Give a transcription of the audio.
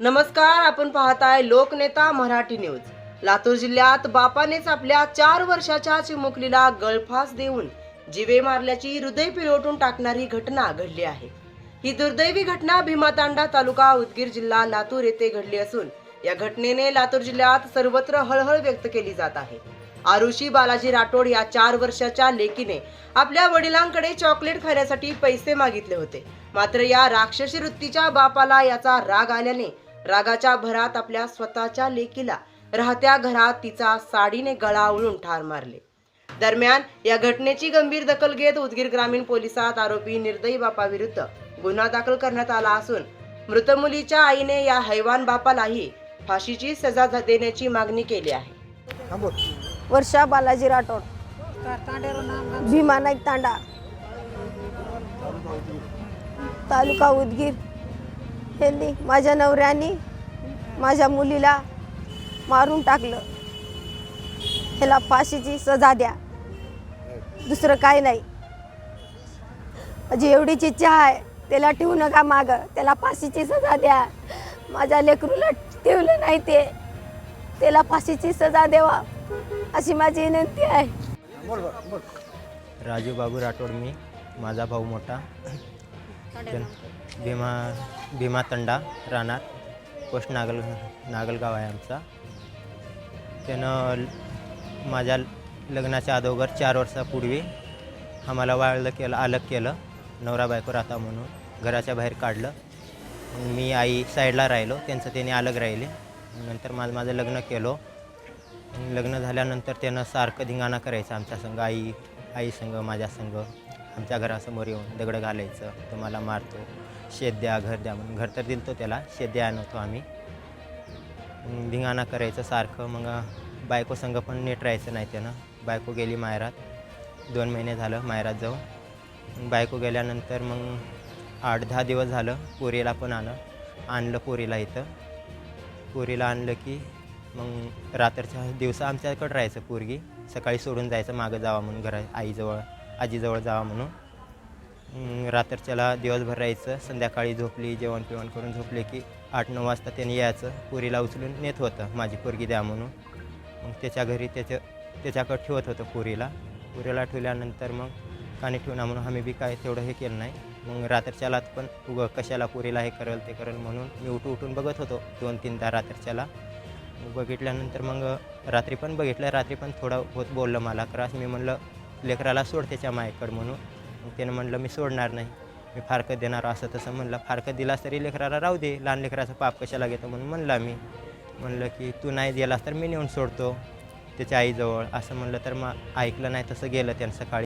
नमस्कार आपण पाहताय लोकनेता मराठी न्यूज. लातूर जिल्ह्यात बापानेच आपल्या चार वर्षाच्या चिमुकलीला गळफास देऊन जिवे मारल्याची हृदय पिळवटून टाकणारी घटना घडली आहे. ही दुर्दैवी घटना भीमातांडा तालुका उदगीर जिल्हा लातूर येथे घडली असून या घटनेने लातूर जिल्ह्यात सर्वत्र हळहळ व्यक्त केली जात आहे. आरुषी बालाजी राठोड या चार वर्षाच्या लेकीने आपल्या वडिलांकडे चॉकलेट खाण्यासाठी पैसे मागितले होते. मात्र या राक्षसी वृत्तीच्या बापाला याचा राग आल्याने रागाच्या भरात आपल्या स्वतःच्या लेकीला राहत्या घरात तिचा साडीने गळा आवळून ठार मारले. दरम्यान या घटनेची गंभीर दखल घेत उदगीर ग्रामीण पोलिसात आरोपी निर्दयी बापाविरुद्ध गुन्हा दाखल करण्यात आला असून मृत मुलीच्या आईने या हैवान बापालाही फाशीची सजा देण्याची मागणी केली आहे. वर्षा बालाजी राठोड. भीमा नाईक तांडा. तालुका उदगीर. त्यांनी माझ्या नवऱ्याने माझ्या मुलीला मारून टाकलं. ह्याला फाशीची सजा द्या. दुसरं काय नाही. माझी एवढीच इच्छा आहे त्याला ठेवू नका माग. त्याला फाशीची सजा द्या. माझ्या लेकरूला ठेवलं नाही ते. त्याला फाशीची सजा द्यावा अशी माझी विनंती आहे. राजू बाबू राठोड मी माझा भाऊ मोठा. भीमा भीमा तंडा राहणार पोस्ट नागल नागलगाव आहे आमचा. त्यानं माझ्या लग्नाच्या अगोदर चार वर्षापूर्वी आम्हाला वाळलं केलं अलग केलं. नवरा बायको राहता म्हणून घराच्या बाहेर काढलं. मी आई साईडला राहिलो त्यांचं त्याने अलग राहिले. नंतर माझं माझं लग्न केलं. लग्न झाल्यानंतर त्यानं सारखं धिंगाणा करायचं आमच्या संग आई आई संग माझ्या संग. आमच्या घरासमोर येऊन दगडं घालायचं तुम्हाला मारतो शेत द्या घर द्या म्हणून. घर तर दिलतो त्याला शेत द्या नव्हतो आम्ही. धिंगाणा करायचं सारखं मग बायको संघ पण नीट राहायचं नाही त्यानं. बायको गेली मायरात. दोन महिने झालं मायरात जाऊन. बायको गेल्यानंतर मग आठ दहा दिवस झालं पोरीला पण आलं आणलं पोरीला इथं. पोरीला आणलं की मग रात्रच्या दिवसा आमच्याकडं राहायचं पोरगी. सकाळी सोडून जायचं मागं जावा म्हणून घरा आईजवळ. आजीजवळ जावा म्हणून. मग रात्रच्याला दिवसभर राहायचं संध्याकाळी झोपली जेवण पिवण करून झोपले की आठ नऊ वाजता त्याने यायचं पुरीला उचलून नेत होतं माझी पोरगी द्या म्हणून. मग त्याच्या घरी त्याच्या त्याच्याकडं ठेवत होतं पुरीला. पुरीला ठेवल्यानंतर मग कानी ठेवून म्हणून आम्ही बी काय तेवढं हे केलं नाही. मग रात्रच्याला पण उगं कशाला पुरीला हे करेल ते करेल? म्हणून मी उठू उठून बघत होतो दोन तीनदा रात्रच्याला बघितल्यानंतर मग रात्री पण बघितलं रात्री पण थोडं होत बोललं मला त्रास. मी म्हणलं लेकराला सोड त्याच्या मायकड म्हणून. मग त्यानं म्हणलं मी सोडणार नाही. मी फारकत देणार असं तसं म्हणलं. फारकत दिलास तरी लेकराला राहू दे. लहान लेकराचं पाप कशाला घेतो? म्हणून म्हणला मी. म्हणलं की तू नाही दिलास तर मी नेऊन सोडतो. त्याच्या आईजवळ. असं म्हणलं तर मग ऐकलं नाही तसं गेलं त्यानं सकाळी.